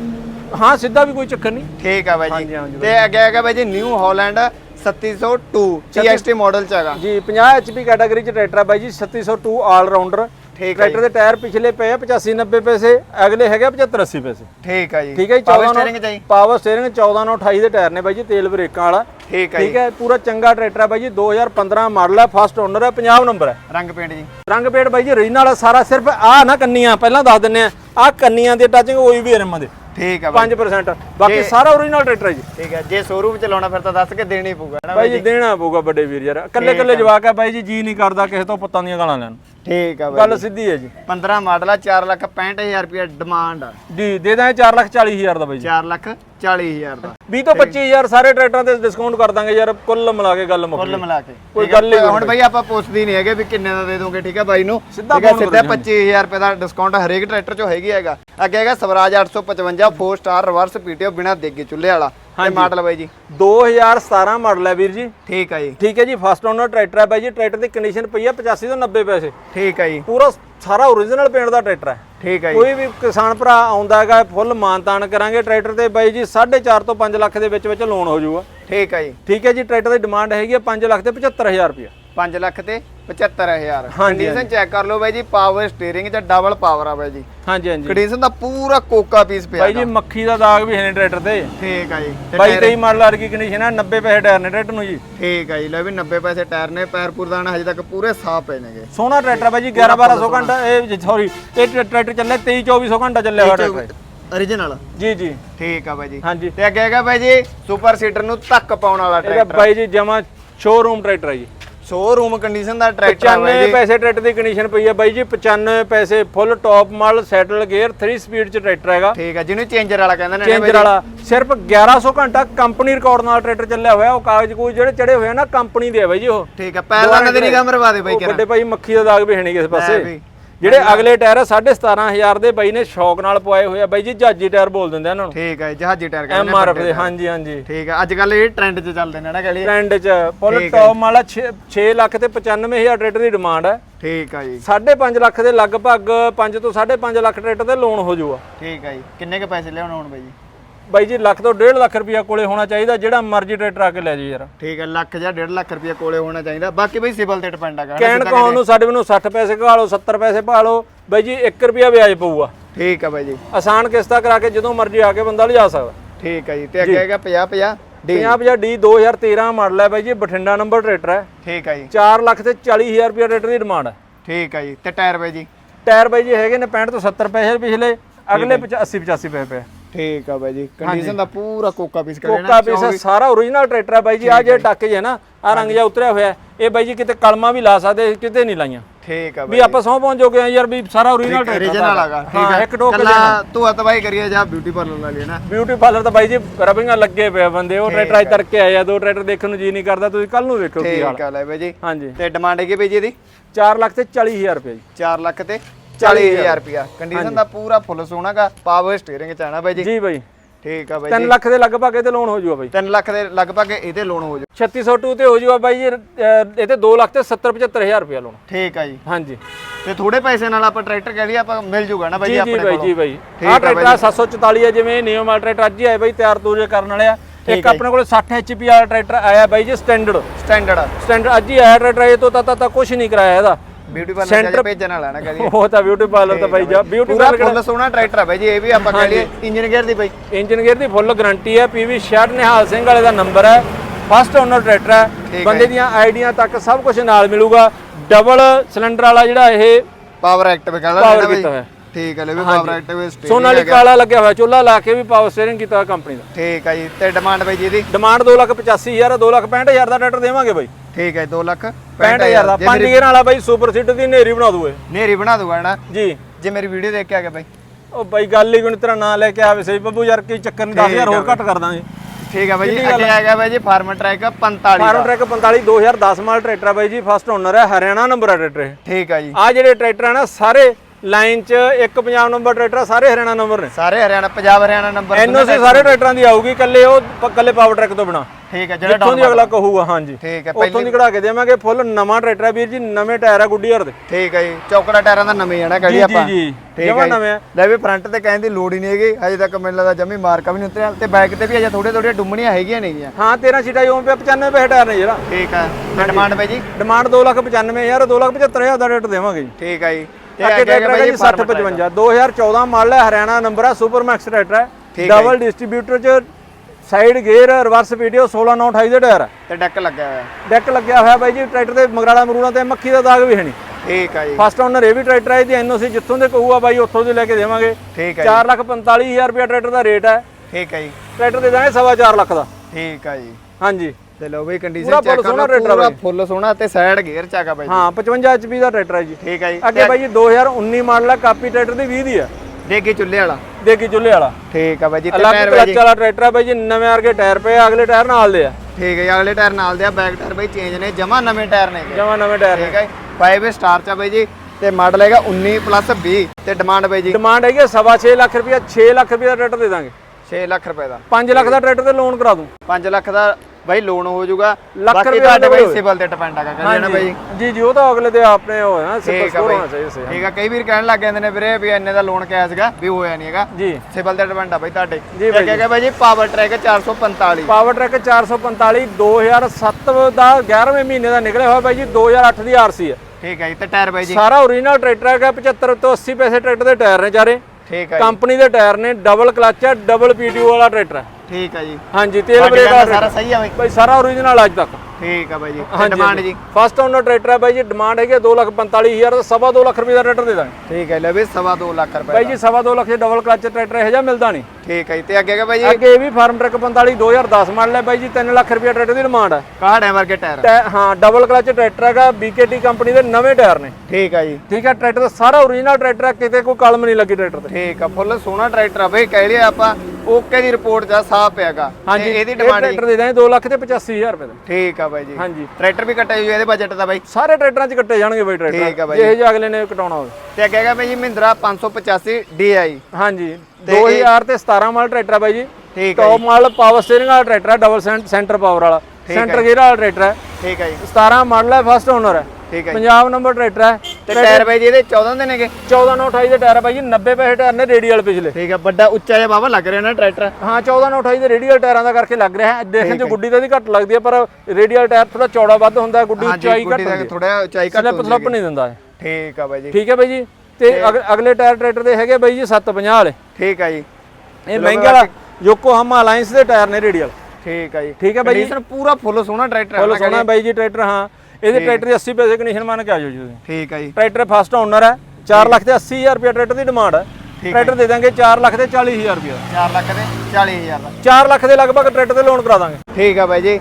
[SPEAKER 1] ਹਾਂ ਸਿੱਧਾ ਵੀ ਕੋਈ ਚੱਕਰ ਨਹੀਂ।
[SPEAKER 2] ਠੀਕ ਆ ਬਾਈ ਜੀ। ਤੇ ਅੱਗੇ ਹੈਗਾ ਬਾਈ ਜੀ ਨਿਊ ਹਾਲੈਂਡ 3702 TXT ਮਾਡਲ ਚ ਹੈਗਾ।
[SPEAKER 1] ਜੀ 50 HP ਕੈਟਾਗਰੀ ਚ ਟਰੈਕਟਰ ਹੈ ਬਾਈ ਜੀ 3702 ਆਲ ਰਾਉਂਡਰ
[SPEAKER 2] ਠੀਕ ਹੈ
[SPEAKER 1] ਟਰੈਕਟਰ ਦੇ ਟਾਇਰ ਪਿਛਲੇ ਪਏ ਆ 85 90 ਪੈਸੇ ਅਗਲੇ ਹੈਗੇ 75 80 ਪੈਸੇ।
[SPEAKER 2] ਠੀਕ ਆ ਜੀ।
[SPEAKER 1] ਠੀਕ ਹੈ ਜੀ
[SPEAKER 2] Power
[SPEAKER 1] 14
[SPEAKER 2] steering ਚ ਜੀ।
[SPEAKER 1] ਪਾਵਰ ਸਟੀਅਰਿੰਗ 14 ਨਾਲ 28 ਦੇ ਟਾਇਰ ਨੇ ਬਾਈ ਜੀ ਤੇਲ ਬ੍ਰੇਕਾਂ ਵਾਲਾ।
[SPEAKER 2] ਠੀਕ ਆ
[SPEAKER 1] ਠੀਕ ਹੈ ਪੂਰਾ ਚੰਗਾ ਟਰੈਕਟਰ ਹੈ ਬਾਈ ਜੀ 2015 ਮਾਡਲ ਹੈ ਫਸਟ ਓਨਰ ਹੈ 50 ਨੰਬਰ ਹੈ
[SPEAKER 2] ਰੰਗ ਪੇਂਟ ਜੀ।
[SPEAKER 1] ਰੰਗ ਪੇੜ ਬਾਈ ਜੀ ਓਰੀਜਨਲ ਆ ਸਾਰਾ ਸਿਰਫ ਆ ਨਾ ਕੰਨੀਆਂ ਪਹਿਲਾਂ ਦੱਸ ਦਿੰਨੇ ਆ ਆ ਕੰਨੀਆਂ ਦੇ ਟੱਚਿੰਗ ਹੋਈ ਵੀ ਰਮ ਦੇ।
[SPEAKER 2] ਠੀਕ ਬਾਈ।
[SPEAKER 1] 5% ਬਾਕੀ ਸਾਰਾ ਓਰੀਜਨਲ ਟਰੈਕਟਰ ਹੈ ਜੀ।
[SPEAKER 2] ਠੀਕ ਹੈ ਜੇ ਸ਼ੋਰੂਮ ਚ ਲਾਉਣਾ ਫਿਰ ਤਾਂ ਦੱਸ ਕੇ ਦੇਣੀ ਪਊਗਾ ਨਾ
[SPEAKER 1] ਬਾਈ ਜੀ ਦੇਣਾ ਪਊਗਾ ਵੱਡੇ ਵੀਰ ਯਾਰ। ਕੱਲੇ ਕੱਲੇ ਜਵਾਕ ਆ ਬਾਈ ਜੀ ਜੀ ਨਹੀਂ ਕਰਦਾ ਕਿਸੇ ਤੋਂ ਪੁੱਤਾਂ ਦੀਆਂ ਗਾਲਾਂ ਲੈਣ
[SPEAKER 2] ਠੀਕ ਆ ਬਾਈ।
[SPEAKER 1] ਗੱਲ ਸਿੱਧੀ ਹੈ ਜੀ।
[SPEAKER 2] 15 ਮਾਡਲ ਆ 4 ਲੱਖ 65000 ਰੁਪਏ ਡਿਮਾਂਡ ਆ।
[SPEAKER 1] ਜੀ ਦੇ ਦਾਂਗੇ 4 ਲੱਖ 40 ਹਜ਼ਾਰ ਦਾ ਬਾਈ ਜੀ।
[SPEAKER 2] 4 ਲੱਖ 40000 ਦਾ।
[SPEAKER 1] 20 ਤੋਂ 25000 ਸਾਰੇ ਟਰੈਕਟਰਾਂ ਤੇ ਡਿਸਕਾਊਂਟ ਕਰ ਦਾਂਗੇ ਯਾਰ ਕੁੱਲ ਮਿਲਾ ਕੇ ਗੱਲ ਮੁੱਕ
[SPEAKER 2] ਕੁੱਲ ਮਿਲਾ ਕੇ।
[SPEAKER 1] ਕੋਈ
[SPEAKER 2] ਆ,
[SPEAKER 1] ਗੱਲ ਹੀ
[SPEAKER 2] ਹੁਣ ਬਾਈ। ਆਪਾਂ ਪੁੱਛਦੀ ਨਹੀਂ ਹੈਗੇ ਵੀ ਕਿੰਨੇ ਦਾ ਦੇ ਦੋਗੇ ਠੀਕ ਹੈ ਬਾਈ ਨੂੰ।
[SPEAKER 1] ਸਿੱਧਾ
[SPEAKER 2] ਸਿੱਧਾ
[SPEAKER 1] ਕਰੋ
[SPEAKER 2] 25000 ਰੁਪਏ ਦਾ ਡਿਸਕਾਊਂਟ ਹਰੇਕ ਟਰੈਕਟਰ ਚੋਂ ਹੈਗੀ ਹੈਗਾ। ਅੱਗੇ ਹੈਗਾ ਸਵਰਾਜ 855 4 ਸਟਾਰ ਰਿਵਰਸ ਪੀਟੀਓ ਬਿਨਾ ਦੇਗੇ ਚੁੱਲ੍ਹੇ ਵਾਲਾ। ਤੇ ਮਾਡਲ ਬਾਈ ਜੀ।
[SPEAKER 1] 2017 ਮਾਡਲ ਹੈ ਵੀਰ ਜੀ।
[SPEAKER 2] ਠੀਕ ਆ ਜੀ।
[SPEAKER 1] ਠੀਕ ਹੈ ਜੀ ਫਸਟ ਓਨਰ ਟਰੈਕਟਰ ਹੈ ਬਾਈ ਜੀ। ਟਰੈਕਟਰ ਦੀ ਕੰਡੀਸ਼ਨ ਪਈ ਹੈ 85 ਤੋਂ 90 ਪੈਸੇ।
[SPEAKER 2] ਠੀਕ ਆ ਜੀ।
[SPEAKER 1] ਪੂਰਾ ਸਾਰਾ ਓਰੀਜਨਲ ਪੇਂਟ ਦਾ ਟਰੈਕਟਰ ਹੈ
[SPEAKER 2] ਠੀਕ ਆ ਜੀ।
[SPEAKER 1] ਕੋਈ ਵੀ ਕਿਸਾਨ ਭਰਾ ਆਉਂਦਾ ਹੈਗਾ ਫੁੱਲ ਮਾਨਤਾਨ ਕਰਾਂਗੇ। ਟਰੈਕਟਰ ਤੇ ਬਾਈ ਜੀ 4.5 ਤੋਂ 5 ਲੱਖ ਦੇ ਵਿੱਚ ਵਿੱਚ ਲੋਨ ਹੋ ਜਾਊਗਾ।
[SPEAKER 2] ਠੀਕ ਆ ਜੀ।
[SPEAKER 1] ਠੀਕ ਹੈ ਜੀ ਟਰੈਕਟਰ ਦੀ ਡਿਮਾਂਡ ਹੈਗੀ ਹੈ 5 ਲੱਖ ਤੇ 75000 ਰੁਪਏ
[SPEAKER 2] 5 ਲੱਖ ਤੇ 75000
[SPEAKER 1] ਹਾਂਜੀ,
[SPEAKER 2] ਕੰਡੀਸ਼ਨ ਚੈੱਕ ਕਰ ਲਓ ਬਾਈ ਜੀ ਪਾਵਰ ਸਟੀਅਰਿੰਗ ਚ ਡਬਲ ਪਾਵਰ ਆ ਬਾਈ ਜੀ।
[SPEAKER 1] ਹਾਂਜੀ ਹਾਂਜੀ।
[SPEAKER 2] ਕੰਡੀਸ਼ਨ ਦਾ ਪੂਰਾ ਕੋਕਾ ਪੀਸ ਪਿਆ
[SPEAKER 1] ਬਾਈ ਜੀ ਮੱਖੀ ਦਾ ਦਾਗ ਵੀ ਹੈ ਨਹੀਂ ਟਰੈਕਟਰ ਤੇ।
[SPEAKER 2] ਠੀਕ ਆ ਜੀ ਤੇ
[SPEAKER 1] ਬਾਈ
[SPEAKER 2] ਟਾਇਰ-
[SPEAKER 1] 23 ਮਾਡਲ ਵਰਗੀ ਕੰਡੀਸ਼ਨ ਹੈ 90 ਪੈਸੇ ਟਾਇਰ ਨੇ ਟਰੈਕਟਰ ਨੂੰ ਜੀ।
[SPEAKER 2] ਠੀਕ ਆ ਜੀ ਲੈ ਵੀ 90 ਪੈਸੇ ਟਾਇਰ ਨੇ ਪੈਰ ਪੁਰਦਾਨ ਹਜੇ ਤੱਕ ਪੂਰੇ ਸਾਫ਼ ਪਏ ਨੇਗੇ।
[SPEAKER 1] ਸੋਹਣਾ ਟਰੈਕਟਰ ਬਾਈ ਜੀ 11 1200 ਘੰਟਾ ਇਹ ਸੌਰੀ ਇਹ ਟਰੈਕਟਰ ਚੱਲਿਆ 23 2400 ਘੰਟਾ ਚੱਲਿਆ ਹੋਇਆ ਟਰੈਕਟਰ
[SPEAKER 2] origignal
[SPEAKER 1] ਜੀ ਜੀ।
[SPEAKER 2] ਠੀਕ ਆ ਬਾਈ ਜੀ।
[SPEAKER 1] ਹਾਂਜੀ।
[SPEAKER 2] ਤੇ ਅੱਗੇ ਹੈਗਾ ਬਾਈ ਜੀ ਸੁਪਰ ਸੀਟਰ ਨੂੰ ਧੱਕ ਪਾਉਣ ਵਾਲਾ ਟਰੈਕਟਰ
[SPEAKER 1] ਬਾਈ ਜੀ ਜਮਾ ਸ਼ੋਰੂਮ ਟਰੈਕਟਰ ਹੈ ਜੀ।
[SPEAKER 2] ਸ਼ੋਰੂਮ ਕੰਡੀਸ਼ਨ ਦਾ ਟਰੈਕਟਰ ਆ ਬਾਈ
[SPEAKER 1] 95
[SPEAKER 2] ਜੀ।
[SPEAKER 1] ਪੈਸੇ ਟਰੈਕਟਰ ਦੀ ਕੰਡੀਸ਼ਨ ਪਈ ਹੈ ਬਾਈ ਜੀ 95 ਪੈਸੇ ਫੁੱਲ ਟੌਪ ਮਾਡਲ ਸੈਟਲ ਗੇਅਰ 3 ਸਪੀਡ ਚ ਟਰੈਕਟਰ ਹੈਗਾ।
[SPEAKER 2] ਠੀਕ ਆ ਜਿਹਨੂੰ ਚੇਂਜਰ ਵਾਲਾ ਕਹਿੰਦੇ ਨੇ
[SPEAKER 1] ਚੇਂਜਰ ਵਾਲਾ ਸਿਰਫ 1100 ਘੰਟਾ ਕੰਪਨੀ ਰਿਕਾਰਡ ਨਾਲ ਟਰੈਕਟਰ ਚੱਲਿਆ ਹੋਇਆ ਉਹ ਕਾਗਜ਼ ਕੋਈ ਜਿਹੜੇ ਚੜੇ ਹੋਏ ਆ ਨਾ ਕੰਪਨੀ ਦੇ ਆ ਬਾਈ ਜੀ ਉਹ।
[SPEAKER 2] ਠੀਕ ਆ ਪਹਿਲਾਂ ਦੇ ਨਿਗਾਹ ਮਰਵਾ ਦੇ ਬਾਈ ਕਿਰਾ
[SPEAKER 1] ਵੱਡੇ ਭਾਈ ਮੱਖੀ ਦਾ ਦਾਗ ਵੀ ਹੈ ਨਹੀਂ ਕਿਸੇ ਪਾਸੇ। ਜਿਹੜੇ ਅਗਲੇ ਟਾਇਰ ਆ 17500 ਦੇ ਬਾਈ ਨੇ ਸ਼ੌਕ ਨਾਲ ਪਵਾਏ ਹੋਏ ਆ। ਬਾਈ ਜੀ ਜਾਜੀ ਟਾਇਰ ਬੋਲ ਦਿੰਦੇ ਆ ਇਹਨਾਂ ਨੂੰ।
[SPEAKER 2] ਠੀਕ ਆ ਜਹਾਜੀ ਟਾਇਰ ਕਹਿੰਦੇ
[SPEAKER 1] ਐਮ ਆਰ ਐਫ ਦੇ ਹਾਂਜੀ ਹਾਂਜੀ।
[SPEAKER 2] ਠੀਕ ਆ ਅੱਜ ਕੱਲ ਇਹ ਟ੍ਰੈਂਡ 'ਚ ਚੱਲਦੇ ਨੇ ਨਾ ਕਹ
[SPEAKER 1] ਟ੍ਰੈਂਡ ਚ ਫੁੱਲ ਟੌਪ ਵਾਲਾ 6 ਲੱਖ ਤੇ 95000 ਟਰੈਕਟਰ ਦੀ ਡਿਮਾਂਡ ਹੈ
[SPEAKER 2] ਠੀਕ ਆ ਜੀ।
[SPEAKER 1] 5.5 ਲੱਖ ਦੇ ਲਗਭਗ 5 ਤੋਂ 5.5 ਲੱਖ ਟਰੈਕਟਰ ਤੇ ਲੋਨ ਹੋ ਜਾਊਗਾ
[SPEAKER 2] ਠੀਕ ਆ ਜੀ ਕਿੰਨੇ ਕ ਪੈਸੇ ਲਿਆਉਣ ਹੁਣ ਬਾਈ ਜੀ?
[SPEAKER 1] ਬਾਈ ਜੀ ਲੱਖ ਤੋਂ 1.5 ਲੱਖ ਰੁਪਇਆ ਕੋਲੇ ਹੋਣਾ ਚਾਹੀਦਾ ਜਿਹੜਾ ਮਰਜ਼ੀ ਟਰੈਕਟਰ ਆ ਕੇ ਲੈ ਜਾਓ ਯਾਰ।
[SPEAKER 2] ਠੀਕ ਆ ਲੱਖ ਜਾਂ 1.5 ਲੱਖ ਰੁਪਏ ਕੋਲੇ ਹੋਣਾ ਚਾਹੀਦਾ। ਬਾਕੀ ਬਈ ਸਿਵਲ ਤੇ ਡਿਪੈਂਡ ਹੈਗਾ
[SPEAKER 1] ਕਹਿਣ ਕੌਣ ਨੂੰ ਸਾਡੇ ਮੈਨੂੰ 60 ਪੈਸੇ ਘਾ ਲਓ 70 ਪੈਸੇ ਪਾ ਲਓ ਬਾਈ ਜੀ 1 ਰੁਪਿਆ ਵਿਆਜ ਪਊਗਾ।
[SPEAKER 2] ਠੀਕ ਆ ਬਾਈ ਜੀ।
[SPEAKER 1] ਆਸਾਨ ਕਿਸ਼ਤਾਂ ਕਰਾ ਕੇ ਜਦੋਂ ਮਰਜ਼ੀ ਆ ਕੇ ਬੰਦਾ ਲਿਜਾ ਸਕਦਾ।
[SPEAKER 2] ਠੀਕ ਆ ਜੀ ਤੇ ਅੱਗੇ ਹੈਗਾ 50 50 ਡੀ।
[SPEAKER 1] 50 ਡੀ 2013 ਮਾਡਲ ਹੈ ਬਾਈ ਜੀ ਬਠਿੰਡਾ ਨੰਬਰ ਟਰੈਕਟਰ ਹੈ।
[SPEAKER 2] ਠੀਕ ਆ ਜੀ।
[SPEAKER 1] 4 ਲੱਖ ਤੇ 40000 ਰੁਪਇਆ ਟਰੈਕਟਰ ਦੀ ਡਿਮਾਂਡ ਹੈ।
[SPEAKER 2] ਠੀਕ ਆ ਜੀ ਤੇ ਟਾਇਰ ਬਾਈ ਜੀ?
[SPEAKER 1] ਟਾਇਰ ਬਾਈ ਜੀ ਹੈਗੇ ਨੇ 65 ਤੋਂ 70 ਪੈਸੇ ਪਿਛਲੇ ਅਗਲੇ 80 85 ਪੈਸੇ ਪਏ
[SPEAKER 2] ਠੀਕ ਆ ਬਾਈ ਜੀ ਕੰਡੀਸ਼ਨ ਦਾ ਪੂਰਾ ਕੋਕਾ ਪੀਸ ਕਰੇ
[SPEAKER 1] ਕੋਕਾ ਪੀਸ ਸਾਰਾ ਓਰੀਜਨਲ ਟਰੈਕਟਰ ਹੈ ਬਾਈ ਜੀ ਆ ਜੇ। ਟੱਕ ਜੇ ਨਾ ਆ ਰੰਗ ਜਿਹਾ ਉਤਰਿਆ ਹੋਇਆ ਇਹ ਬਾਈ ਜੀ ਕਿਤੇ ਕਲਮਾਂ ਵੀ ਲਾ ਸਕਦੇ ਕਿਤੇ ਨਹੀਂ ਲਾਈਆਂ।
[SPEAKER 2] ਠੀਕ ਆ
[SPEAKER 1] ਵੀ ਆਪਾਂ ਸੌ ਪਹੁੰਚ ਜੋਗੇ ਆ ਯਾਰ ਵੀ ਸਾਰਾ ਓਰੀਜਨਲ ਟਰੈਕਟਰ
[SPEAKER 2] ਰੀਜਨਲ ਹੈਗਾ ਠੀਕ
[SPEAKER 1] ਹਾਂ
[SPEAKER 2] ਆ।
[SPEAKER 1] ਇੱਕ ਟੋਕ
[SPEAKER 2] ਕੱਲਾ ਤੂੰ ਅਤਵਾਈ ਕਰੀਏ ਜਾਂ ਬਿਊਟੀ ਪਾਰਲਰ ਲਾ ਲਈ ਨਾ।
[SPEAKER 1] ਬਿਊਟੀ ਪਾਰਲਰ ਤਾਂ ਬਾਈ ਜੀ ਰਬਿੰਗਾਂ ਲੱਗੇ ਪਏ ਆ ਬੰਦੇ ਉਹ ਟਰੈਕਟਰ ਅੱਜ ਤੜਕੇ ਆਏ ਆ ਦੋ ਟਰੈਕਟਰ ਦੇਖਣ ਨੂੰ ਜੀ ਨਹੀਂ ਕਰਦਾ ਤੁਸੀਂ ਕੱਲ ਨੂੰ ਵੇਖੋ ਕੀ ਹਾਲ
[SPEAKER 2] ਠੀਕ ਆ ਲੈ ਬਾਈ ਜੀ।
[SPEAKER 1] ਹਾਂਜੀ।
[SPEAKER 2] ਤੇ ਡਿਮਾਂਡ ਹੈਗੀ ਬਾਈ ਜੀ ਇਹਦੀ?
[SPEAKER 1] 4 ਲੱਖ ਤੇ 40000 ਰੁਪਏ ਜੀ।
[SPEAKER 2] 4 ਲੱਖ ਤੇ? 40000 ਰੁਪਿਆ ਕੰਡੀਸ਼ਨ ਦਾ ਪੂਰਾ ਫੁੱਲ ਸੋਹਣਾਗਾ ਪਾਵਰ ਸਟੀਅਰਿੰਗ ਚ ਆਣਾ ਬਾਈ ਜੀ।
[SPEAKER 1] ਜੀ ਬਾਈ।
[SPEAKER 2] ਠੀਕ ਆ ਬਾਈ
[SPEAKER 1] 3 ਲੱਖ ਦੇ ਲਗਭਗ ਇਹਦੇ ਲੋਨ ਹੋ ਜਾਊਗਾ ਬਾਈ।
[SPEAKER 2] 3 ਲੱਖ ਦੇ ਲਗਭਗ ਇਹਦੇ ਲੋਨ ਹੋ ਜਾਊ
[SPEAKER 1] 3602 ਤੇ ਹੋ ਜਾਊਗਾ ਬਾਈ ਜੀ ਇਹ ਤੇ 2 ਲੱਖ ਤੇ 70 75000 ਰੁਪਏ ਲੋਨ
[SPEAKER 2] ਠੀਕ ਆ ਜੀ।
[SPEAKER 1] ਹਾਂਜੀ।
[SPEAKER 2] ਤੇ ਥੋੜੇ ਪੈਸੇ ਨਾਲ ਆਪਾਂ ਟਰੈਕਟਰ ਕਹਿ ਲਈਏ ਆਪਾਂ ਮਿਲ ਜੂਗਾ ਨਾ ਬਾਈ ਜੀ
[SPEAKER 1] ਜੀ ਜੀ
[SPEAKER 2] ਆਪਣੇ
[SPEAKER 1] ਬਾਈ
[SPEAKER 2] ਕੋਲ?
[SPEAKER 1] ਜੀ ਬਾਈ।
[SPEAKER 2] ਠੀਕ
[SPEAKER 1] ਆਹ
[SPEAKER 2] ਆ
[SPEAKER 1] ਟਰੈਕਟਰ ਆ 744 ਹੈ ਜਿਵੇਂ ਨਿਯਮ ਵਾਲਾ ਟਰੈਕਟਰ ਅੱਜ ਹੀ ਆਇਆ ਬਾਈ ਤਿਆਰ ਤੂਰ ਜੇ ਕਰਨ ਵਾਲੇ ਆ। ਇੱਕ ਆਪਣੇ ਕੋਲ 60 HP ਵਾਲਾ ਟਰੈਕਟਰ ਆਇਆ ਬਾਈ ਜੀ ਸਟੈਂਡਰਡ
[SPEAKER 2] ਸਟੈਂਡਰਡ
[SPEAKER 1] ਸਟੈਂਡਰਡ ਅੱਜ ਹੀ ਆਇਆ ਟਰੈਕਟਰ ਇਹ ਤੋਂ ਤਾਂ ਤਾਂ ਕੁਝ ਨਹੀਂ ਕਰਾਇਆ ਇਹਦਾ।
[SPEAKER 2] ਬਿਊਟੀ ਪਾਰਲਰ ਚ ਭੇਜਣ ਵਾਲਾ ਨਾ ਕਰੀਏ
[SPEAKER 1] ਉਹ ਤਾਂ ਬਿਊਟੀ ਪਾਰਲਰ ਤਾਂ ਬਾਈ ਜਾ ਬਿਊਟੀ
[SPEAKER 2] ਪੂਰਾ ਫੁੱਲ ਸੋਹਣਾ ਟਰੈਕਟਰ ਆ ਬਾਈ ਜੀ ਇਹ ਵੀ ਆਪਾਂ ਕਹਿ ਲਈਏ ਇੰਜਨ ਗੇਅਰ ਦੀ ਬਾਈ।
[SPEAKER 1] ਇੰਜਨ ਗੇਅਰ ਦੀ ਫੁੱਲ ਗਾਰੰਟੀ ਹੈ ਪੀਵੀ 66 ਨਿਹਾਲ ਸਿੰਘ ਵਾਲੇ ਦਾ ਨੰਬਰ ਹੈ ਫਸਟ ਓਨਰ ਟਰੈਕਟਰ ਹੈ। ਬੰਦੇ ਦੀਆਂ ਆਈਡੀਆਂ ਤੱਕ ਸਭ ਕੁਝ ਨਾਲ ਮਿਲੂਗਾ। ਡਬਲ ਸਿਲੰਡਰ ਵਾਲਾ ਜਿਹੜਾ ਇਹ
[SPEAKER 2] ਪਾਵਰ ਐਕਟਿਵ ਕਹਿੰਦਾ ਬਾਈ
[SPEAKER 1] ਕੀਤਾ ਹੋਇਆ।
[SPEAKER 2] ਠੀਕ ਹੈ ਲੈ ਵੀ ਪਾਵਰ ਐਕਟਿਵ
[SPEAKER 1] ਸੋਨਾਲੀਕਾ ਵਾਲਾ ਲੱਗਿਆ ਹੋਇਆ ਚੁੱਲ੍ਹਾ ਲਾ ਕੇ ਵੀ ਪਾਵਰ ਸਟੀਅਰਿੰਗ ਕੀਤਾ ਕੰਪਨੀ ਦਾ।
[SPEAKER 2] ਠੀਕ ਹੈ ਜੀ ਤੇ ਡਿਮਾਂਡ ਬਾਈ ਜੀ ਇਹਦੀ?
[SPEAKER 1] ਡਿਮਾਂਡ 285000 265000 ਦਾ ਟਰੈਕਟਰ ਦੇਵਾਂਗੇ ਬਾਈ।
[SPEAKER 2] ਠੀਕ ਹੈ 2 ਲੱਖ
[SPEAKER 1] 65000 ਦਾ। 5 ਗੇਅਰ ਵਾਲਾ ਬਾਈ ਸੁਪਰ ਸੀਟ ਦੀ ਨੇਰੀ ਬਣਾ ਦੂਏ।
[SPEAKER 2] ਨੇਰੀ ਬਣਾ ਦੂਗਾ ਨਾ।
[SPEAKER 1] ਜੀ।
[SPEAKER 2] ਜੇ ਮੇਰੀ ਵੀਡੀਓ ਦੇਖ ਕੇ ਆ ਗਿਆ ਬਾਈ।
[SPEAKER 1] ਉਹ ਬਾਈ ਗੱਲ ਹੀ ਕੋਈ ਤੇਰਾ ਨਾਂ ਲੈ ਕੇ ਆਵੇ ਸਹੀ। ਬੱਬੂ ਯਾਰ ਕੀ ਚੱਕਰ ਨਹੀਂ 10000 ਹੋਰ ਘੱਟ ਕਰ ਦਾਂਗੇ।
[SPEAKER 2] ਠੀਕ ਹੈ ਬਾਈ ਜੀ ਅੱਗੇ ਆ? ਗਿਆ ਬਾਈ ਜੀ Farmtrac 45
[SPEAKER 1] Farmtrac 45 2010 model tractor ਹੈ ਬਾਈ ਜੀ ਫਸਟ ਓਨਰ ਹੈ ਹਰਿਆਣਾ ਨੰਬਰ ਟਰੈਕਟਰ
[SPEAKER 2] ਠੀਕ ਹੈ ਜੀ।
[SPEAKER 1] ਆ ਜਿਹੜੇ ਟਰੈਕਟਰ ਆ ਨਾ ਸਾਰੇ ਲਾਈਨ 'ਚ ਇੱਕ ਪੰਜਾਬ ਨੰਬਰ ਟਰੈਕਟਰ ਸਾਰੇ ਹਰਿਆਣਾ ਨੰਬਰ ਨੇ।
[SPEAKER 2] ਸਾਰੇ ਹਰਿਆਣਾ ਪੰਜਾਬ ਹਰਿਆਣਾ ਨੰਬਰ
[SPEAKER 1] ਐਨਓਸੀ ਸਾਰੇ ਟਰੈਕਟਰਾਂ ਦੀ ਆਊਗੀ ਕੱਲੇ ਉਹ ਪ- ਕੱਲੇ ਪਾਵਰ ਟਰੈਕ ਤੋਂ ਬਿਨਾ।
[SPEAKER 2] ਠੀਕ ਹੈ ਜਿਹੜਾ
[SPEAKER 1] ਜਿੱਥੋਂ ਦੀ ਅਗਲਾ ਕਹੂਗਾ ਹਾਂਜੀ।
[SPEAKER 2] ਠੀਕ ਹੈ
[SPEAKER 1] ਉੱਥੋਂ ਦੀ ਕਢਾ ਕੇ ਦੇਵਾਂਗੇ ਫੁੱਲ ਨਵਾਂ ਟਰੈਕਟਰ ਹੈ ਵੀਰ ਜੀ ਨਵੇਂ ਟਾਇਰ ਆ ਗੁੱਡੀਅਰ ਦੇ।
[SPEAKER 2] ਠੀਕ ਹੈ ਜੀ ਚੌਕੜਾ ਟਾਇਰਾਂ ਦਾ ਨਵੇਂ ਆਣਾ
[SPEAKER 1] ਜੀ
[SPEAKER 2] ਆਪਾਂ।
[SPEAKER 1] ਜੀ ਜੀ
[SPEAKER 2] ਠੀਕ ਹੈ।
[SPEAKER 1] ਨਵੇਂ ਆ।
[SPEAKER 2] ਲੈ ਵੀ ਫਰੰਟ ਤੇ ਕਹਿਣ ਦੀ ਲੋੜ ਹੀ ਨਹੀਂ ਹੈਗੀ ਹਜੇ ਤੱਕ ਮੈਨੂੰ ਲੱਗਦਾ ਜਮੀ ਮਾਰਕਾ ਵੀ ਨਹੀਂ ਉਤਰਿਆ ਤੇ ਬੈਕ ਤੇ ਵੀ ਅਜੇ ਥੋੜੇ ਥੋੜੇ ਡੁੰਮਣੀਆਂ ਹੈਗੀਆਂ ਨੇਗੀਆਂ
[SPEAKER 1] ਹਾਂ 13 ਸੀਟਾਂ ਯੋਂ ਪਿਆ 95 ਪੈਸੇ ਟਾਇਰ ਨੇ ਜਿਹੜਾ।
[SPEAKER 2] ਠੀਕ ਹੈ ਡਿਮਾਂਡ ਬਾਈ ਜੀ?
[SPEAKER 1] ਡਿਮਾਂਡ 2,95,000 2,75,000 ਦਾ ਰੇਟ ਦੇਵਾਂਗੇ ਜੀ।
[SPEAKER 2] ਠੀਕ ਹੈ ਜੀ।
[SPEAKER 1] ਅੱਗੇ ਟਰੈਕਟਰ ਹੈ ਜੀ 6055 2014 ਮਾਡਲ ਹੈ ਹਰਿਆਣਾ ਨੰਬਰ ਹੈ ਸੁਪਰ ਮੈਕਸ ਟਰੈਕਟਰ ਹੈ ਡਬਲ ਡਿਸਟ੍ਰੀਬਿਊਟਰ ਚ ਸਾਈਡ ਗੇਅਰ ਰਿਵਰਸ ਵੀਡੀਓ 16928 ਦੇ ਟਾਇਰ
[SPEAKER 2] ਤੇ ਡੈਕ ਲੱਗਿਆ ਹੋਇਆ।
[SPEAKER 1] ਡੈਕ ਲੱਗਿਆ ਹੋਇਆ ਬਾਈ ਜੀ ਟਰੈਕਟਰ ਦੇ ਮਗਰਾਲਾ ਮਰੂਣਾ ਤੇ ਮੱਖੀ ਦਾ ਦਾਗ ਵੀ ਹੈ ਨਹੀਂ।
[SPEAKER 2] ਠੀਕ ਹੈ ਜੀ।
[SPEAKER 1] ਫਸਟ ਓਨਰ ਇਹ ਵੀ ਟਰੈਕਟਰ ਹੈ ਇਹਦੀ ਐਨਓਸੀ ਜਿੱਥੋਂ ਦੇ ਕਹੂਗਾ ਬਾਈ ਉੱਥੋਂ ਦੇ ਲੈ ਕੇ ਦੇਵਾਂਗੇ।
[SPEAKER 2] ਠੀਕ ਹੈ
[SPEAKER 1] 4,45,000 ਰੁਪਏ ਟਰੈਕਟਰ ਦਾ ਰੇਟ ਹੈ।
[SPEAKER 2] ਠੀਕ ਹੈ ਜੀ।
[SPEAKER 1] ਟਰੈਕਟਰ ਦੇ ਦਾਂਗੇ ਸਵਾ ਚਾਰ ਲੱਖ ਦਾ।
[SPEAKER 2] ਠੀਕ ਹੈ ਜੀ।
[SPEAKER 1] ਹਾਂਜੀ।
[SPEAKER 2] ਤੇ ਲਓ ਬਈ ਕੰਡੀਸ਼ਨ ਚੈੱਕ ਕਰ
[SPEAKER 1] ਆ
[SPEAKER 2] ਪੂਰਾ। ਫੁੱਲ ਸੋਹਣਾ ਤੇ ਸਾਈਡ ਗੇਅਰ ਚ ਆਗਾ ਬਾਈ।
[SPEAKER 1] ਹਾਂ 55 HP ਦਾ ਟਰੈਕਟਰ ਹੈ ਜੀ।
[SPEAKER 2] ਠੀਕ ਹੈ ਜੀ।
[SPEAKER 1] ਅੱਗੇ ਬਾਈ ਜੀ 2019 ਮਾਡਲ ਹੈ ਕਾਪੀ ਟਰੈਕਟਰ ਦੀ 20 ਦੀ ਹੈ
[SPEAKER 2] ਦੇਗੀ ਚੁੱਲ੍ਹੇ ਵਾਲਾ।
[SPEAKER 1] ਦੇਗੀ ਚੁੱਲ੍ਹੇ ਵਾਲਾ।
[SPEAKER 2] ਠੀਕ ਹੈ ਬਾਈ ਜੀ ਟਾਇਰ ਬਾਈ ਜੀ
[SPEAKER 1] ਵਾਲਾ ਟਰੈਕਟਰ ਹੈ ਬਾਈ ਜੀ ਨਵੇਂ ਵਰਗੇ ਟਾਇਰ ਪਏ ਆ, ਅਗਲੇ ਟਾਇਰ ਨਾਲ ਦੇ ਆ।
[SPEAKER 2] ਠੀਕ ਹੈ ਜੀ ਅਗਲੇ ਟਾਇਰ ਨਾਲ ਦੇ ਆ ਬੈਕ ਟਾਇਰ ਬਾਈ ਚੇਂਜ ਨੇ ਜਮਾ ਨਵੇਂ ਟਾਇਰ ਨੇ
[SPEAKER 1] ਜਮਾ ਨਵੇਂ ਟਾਇਰ
[SPEAKER 2] ਠੀਕ ਹੈ 5 ਸਟਾਰ ਚ ਆ ਬਾਈ ਜੀ ਤੇ ਮਾਡਲ ਹੈਗਾ 19 ਪਲੱਸ 20 ਤੇ ਡਿਮਾਂਡ ਬਾਈ ਜੀ।
[SPEAKER 1] ਡਿਮਾਂਡ ਹੈਗੀ ਸਵਾ ਛੇ ਲੱਖ ਰੁਪਇਆ 6 ਲੱਖ ਰੁਪਇਆ ਦਾ ਟਰੈਕਟਰ ਦੇ ਦਾਂਗੇ।
[SPEAKER 2] 6 ਲੱਖ ਰੁਪਏ ਦਾ।
[SPEAKER 1] 5 ਲੱਖ ਦਾ ਟਰੈਕਟਰ ਤੇ ਲੋਨ ਕਰਾ ਦੂੰ।
[SPEAKER 2] 5 ਲੱਖ ਦਾ ਬਾਈ ਲੋਨ ਹੋ ਜਾਊਗਾ।
[SPEAKER 1] ਲੱਖ
[SPEAKER 2] ਬਾਕੀ
[SPEAKER 1] ਰੁਪਏ
[SPEAKER 2] ਤੁਹਾਡੇ ਬਾਈ
[SPEAKER 1] ਹੋਏ।
[SPEAKER 2] ਸਿਵਲ ਤੇ ਡਿਪੈਂਡ ਹੈਗਾ ਕਹਿੰਦੇ ਨਾ ਬਾਈ।
[SPEAKER 1] ਜੀ ਜੀ ਉਹ ਤਾਂ ਅਗਲੇ ਦੇ ਆਪਣੇ ਹੋਇਆ ਨਾ
[SPEAKER 2] ਆ
[SPEAKER 1] ਸਕੋਰ ਹੋਣਾ ਚਾਹੀਦਾ ਸੀ
[SPEAKER 2] ਠੀਕ ਆ ਕਈ ਵੀਰ ਕਹਿਣ ਲੱਗ ਜਾਂਦੇ ਨੇ ਵੀਰੇ ਵੀ ਇੰਨੇ ਦਾ ਲੋਨ ਕਿਹਾ ਸੀਗਾ? ਵੀ ਹੋਇਆ ਨਹੀਂ ਹੈਗਾ।
[SPEAKER 1] ਜੀ।
[SPEAKER 2] ਸਿਵਲ ਤੇ ਡਿਪੈਂਡ ਆ ਬਾਈ ਤੁਹਾਡੇ।
[SPEAKER 1] ਜੀ ਬਾਈ
[SPEAKER 2] ਹੈਗਾ ਬਾਈ ਜੀ? ਪਾਵਰ ਟਰੈਕ 445
[SPEAKER 1] ਪਾਵਰ ਟਰੈਕ 445 2007 ਦਾ 11ਵੇਂ ਮਹੀਨੇ ਦਾ ਨਿਕਲਿਆ ਹੋਇਆ ਬਾਈ ਜੀ 2008 ਦੀ ਆਰਸੀ ਹੈ
[SPEAKER 2] ਠੀਕ ਹੈ ਜੀ ਤੇ ਟਾਇਰ ਬਾਈ ਜੀ?
[SPEAKER 1] ਸਾਰਾ ਓਰੀਜਨਲ ਟਰੈਕਟਰ ਹੈਗਾ 75 ਤੋਂ 80 ਪੈਸੇ ਟਰੈਕਟਰ ਦੇ ਟਾਇਰ ਨੇ ਚਾਰੇ।
[SPEAKER 2] ਠੀਕ ਹੈ
[SPEAKER 1] ਕੰਪਨੀ ਦੇ ਟਾਇਰ ਨੇ ਡਬਲ ਕਲਚ ਹੈ ਡਬਲ ਪੀਟੀਓ ਵਾਲਾ ਟਰੈਕਟਰ ਹੈ
[SPEAKER 2] ਠੀਕ ਹੈ ਜੀ।
[SPEAKER 1] ਹਾਂਜੀ ਤੇਲ ਬ੍ਰੇਕ
[SPEAKER 2] ਸਾਰਾ ਸਹੀ ਆ ਬਾਈ।
[SPEAKER 1] ਬਾਈ ਸਾਰਾ ਓਰੀਜਨਲ ਅੱਜ ਤੱਕ।
[SPEAKER 2] ਠੀਕ ਆ ਬਾਈ ਜੀ।
[SPEAKER 1] ਹਾਂਜੀ
[SPEAKER 2] ਡਿਮਾਂਡ ਜੀ?
[SPEAKER 1] ਫਸਟ ਓਨਰ ਟਰੈਕਟਰ ਹੈ ਬਾਈ ਜੀ ਡਿਮਾਂਡ ਹੈਗੀ 245000 ਦਾ ਸਵਾ 2 ਲੱਖ ਰੁਪਏ ਦਾ ਟਰੈਕਟਰ ਦੇ ਦਾਂਗੇ।
[SPEAKER 2] ਠੀਕ ਹੈ ਲੈ ਵੀ ਸਵਾ ਲੱਖ ਰੁਪਏ
[SPEAKER 1] ਬਾਈ ਜੀ ਸਵਾ 2 ਲੱਖ ਦੇ ਡਬਲ ਕਲਚ ਟਰੈਕਟਰ ਇਹੋ ਜਿਹਾ ਮਿਲਦਾ ਨਹੀਂ।
[SPEAKER 2] ਠੀਕ ਹੈ ਜੀ ਤੇ ਅੱਗੇ ਹੈਗਾ ਬਾਈ ਜੀ?
[SPEAKER 1] ਅੱਗੇ ਇਹ ਵੀ ਫਾਰਮ ਟਰੈਕ 45 2010 ਮਾਡਲ ਹੈ ਬਾਈ ਜੀ 3 ਲੱਖ ਰੁਪਏ ਟਰੈਕਟਰ ਦੀ ਡਿਮਾਂਡ ਹੈ
[SPEAKER 2] ਕਾਹੜੇ ਵਰਗੇ ਟਾਇਰ
[SPEAKER 1] ਹਾਂ ਡਬਲ ਕਲਚ ਟਰੈਕਟਰ ਹੈਗਾ BKT ਕੰਪਨੀ ਦੇ ਨਵੇਂ ਟਾਇਰ ਨੇ।
[SPEAKER 2] ਠੀਕ ਆ ਜੀ।
[SPEAKER 1] ਠੀਕ ਹੈ ਟਰੈਕਟਰ ਦਾ ਸਾਰਾ ਓਰੀਜਨਲ ਟਰੈਕਟਰ ਹੈ ਕਿਤੇ ਕੋਈ ਕਲਮ ਨਹੀਂ ਲੱਗੀ ਟਰੈਕਟਰ ਤੇ।
[SPEAKER 2] ਠੀਕ ਆ ਫੁੱਲ ਸੋਹਣਾ ਟਰੈਕਟਰ ਆ ਬਈ ਕਹਿ ਲਿਆ ਆਪਾਂ ਓਕੇ ਦੀ ਰਿਪੋਰਟ ਜਾ ਸਾਫ਼ ਪਿਆਗਾ
[SPEAKER 1] ਹਾਂਜੀ
[SPEAKER 2] ਇਹਦੀ
[SPEAKER 1] ਇਹ
[SPEAKER 2] ਡਿਮਾਂਡ
[SPEAKER 1] ਟਰੈਕਟਰ ਦੇ ਦਾਂਗੇ 2 ਲੱਖ ਤੇ 85000 ਰੁਪਏ ਦਾ।
[SPEAKER 2] ਠੀਕ ਆ ਬਾਈ ਜੀ।
[SPEAKER 1] ਹਾਂਜੀ।
[SPEAKER 2] ਟਰੈਕਟਰ ਵੀ ਕੱਟਿਆ ਜੀ ਇਹਦੇ ਬਜਟ ਦਾ ਬਾਈ।
[SPEAKER 1] ਸਾਰੇ ਟਰੈਕਟਰਾਂ 'ਚ ਕੱਟੇ ਜਾਣਗੇ ਬਾਈ
[SPEAKER 2] ਠੀਕ ਆ
[SPEAKER 1] ਟਰੈਕਟਰ
[SPEAKER 2] ਬਾਈ।
[SPEAKER 1] ਜਿਹੇ ਜਿਹੇ ਅਗਲੇ ਨੇ ਕਟਾਉਣਾ ਹੋਵੇ।
[SPEAKER 2] ਤੇ ਅੱਗੇ ਹੈਗਾ ਬਾਈ ਜੀ ਮਹਿੰਦਰਾ 585 DI
[SPEAKER 1] ਹਾਂਜੀ।
[SPEAKER 2] ਤੇ ਇਹ-
[SPEAKER 1] 2000 ਤੇ 17 ਮਾਡਲ ਟਰੈਕਟਰ ਹੈ ਬਾਈ ਜੀ।
[SPEAKER 2] ਠੀਕ ਆ
[SPEAKER 1] ਟੌਪ ਮਾਡਲ ਪਾਵਰ ਸਟੀਅਰਿੰਗ ਵਾਲਾ ਟਰੈਕਟਰ ਹੈ ਡਬਲ ਸੈਂਟਰ ਪਾਵਰ ਵਾਲਾ।
[SPEAKER 2] ਹੈ
[SPEAKER 1] ਸੈਂਟਰ ਗੇਅਰ ਵਾਲਾ ਟਰੈਕਟਰ ਹੈ
[SPEAKER 2] ਠੀਕ ਆ ਜੀ।
[SPEAKER 1] 17 ਮਾਡਲ ਹੈ ਫਸਟ ਓਨਰ ਹੈ
[SPEAKER 2] ਠੀਕ ਜੀ।
[SPEAKER 1] ਪੰਜਾਬ ਨੰਬਰ ਟਰੈਕਟਰ ਹੈ।
[SPEAKER 2] ਤੇ ਟਾਇਰ ਬਾਈ ਜੀ ਇਹਦੇ 14 ਦੇ ਨੇਗੇ?
[SPEAKER 1] 14 9 28 ਦੇ ਟਾਇਰ ਹੈ ਬਾਈ ਜੀ 90 ਪੈਸੇ ਟਾਇਰ ਨੇ ਰੇਡੀਅਲ ਪਿਛਲੇ।
[SPEAKER 2] ਠੀਕ ਆ ਵੱਡਾ ਉੱਚਾ ਜਿਹਾ ਬਾਬਾ ਲੱਗ ਰਿਹਾ ਨਾ ਟਰੈਕਟਰ।
[SPEAKER 1] ਹਾਂ 14 9 28 ਦੇ ਰੇਡੀਅਲ ਟਾਇਰਾਂ ਦਾ ਕਰਕੇ ਲੱਗ ਰਿਹਾ ਹੈ। ਦੇਖਣ 'ਚ ਗੁੱਡੀ ਤਾਂ ਦੀ ਘੱਟ ਲੱਗਦੀ ਹੈ ਪਰ ਰੇਡੀਅਲ ਟਾਇਰ ਥੋੜਾ ਚੌੜਾ ਵੱਧ ਹੁੰਦਾ ਹੈ ਗੁੱਡੀ ਉੱਚਾਈ ਘੱਟ ਹੁੰਦੀ ਹੈ।
[SPEAKER 2] ਥੋੜਾ ਉਚਾਈ ਘੱਟ
[SPEAKER 1] ਸਲਿੱਪ
[SPEAKER 2] ਹੁੰਦੀ
[SPEAKER 1] ਸਲੱਪ
[SPEAKER 2] ਹੈ
[SPEAKER 1] ਨਹੀਂ ਦਿੰਦਾ ਹੈ
[SPEAKER 2] ਠੀਕ ਆ ਬਾਈ ਜੀ।
[SPEAKER 1] ਠੀਕ ਹੈ ਬਾਈ ਜੀ ਤੇ ਅਗ- ਅਗਲੇ ਟਾਇਰ ਟਰੈਕਟਰ ਦੇ ਹੈਗੇ ਬਾਈ ਜੀ 750 ਵਾਲੇ।
[SPEAKER 2] ਠੀਕ ਆ ਜੀ।
[SPEAKER 1] ਇਹ ਮਹਿੰਗੇ ਵਾਲਾ ਯੋਕੋਹਾਮਾ ਅਲਾਈਅੰਸ ਦੇ ਟਾਇਰ ਨੇ ਰੇਡੀਅਲ
[SPEAKER 2] ਠੀਕ ਆ ਜੀ।
[SPEAKER 1] ਠੀਕ ਹੈ ਬਾਈ ਜੀ।
[SPEAKER 2] ਪੂਰਾ ਫੁੱਲ ਸੋਹਣਾ ਟਰੈਕਟਰ ਹੈ।
[SPEAKER 1] ਫੁੱਲ
[SPEAKER 2] ਨਾ
[SPEAKER 1] ਸੋਹਣਾ ਬਾਈ ਜੀ ਟਰੈਕਟਰ ਹਾਂ। ਇਹਦੇ ਟਰੈਕਟਰ ਦੀ 80 ਪੈਸੇ ਕੰਡੀਸ਼ਨ ਮੰਨ ਕੇ ਆ ਜਾਓ ਜੀ ਤੁਸੀਂ।
[SPEAKER 2] ਠੀਕ ਆ ਜੀ।
[SPEAKER 1] ਟਰੈਕਟਰ ਫਸਟ ਓਨਰ ਹੈ 4 ਲੱਖ ਤੇ 80000 ਰੁਪਏ ਟਰੈਕਟਰ ਦੀ ਡਿਮਾਂਡ ਹੈ। ਟਰੈਕਟਰ ਦੇ ਦਾਂਗੇ 4 ਲੱਖ ਤੇ 40000 ਰੁਪਏ।
[SPEAKER 2] 4 ਲੱਖ ਦੇ 40000 ਦਾ
[SPEAKER 1] 4 ਲੱਖ ਦੇ ਲਗਭਗ ਟਰੈਕਟਰ ਤੇ ਲੋਨ ਕਰਾ ਦਾਂਗੇ।
[SPEAKER 2] ਠੀਕ ਆ ਬਾਈ ਜੀ।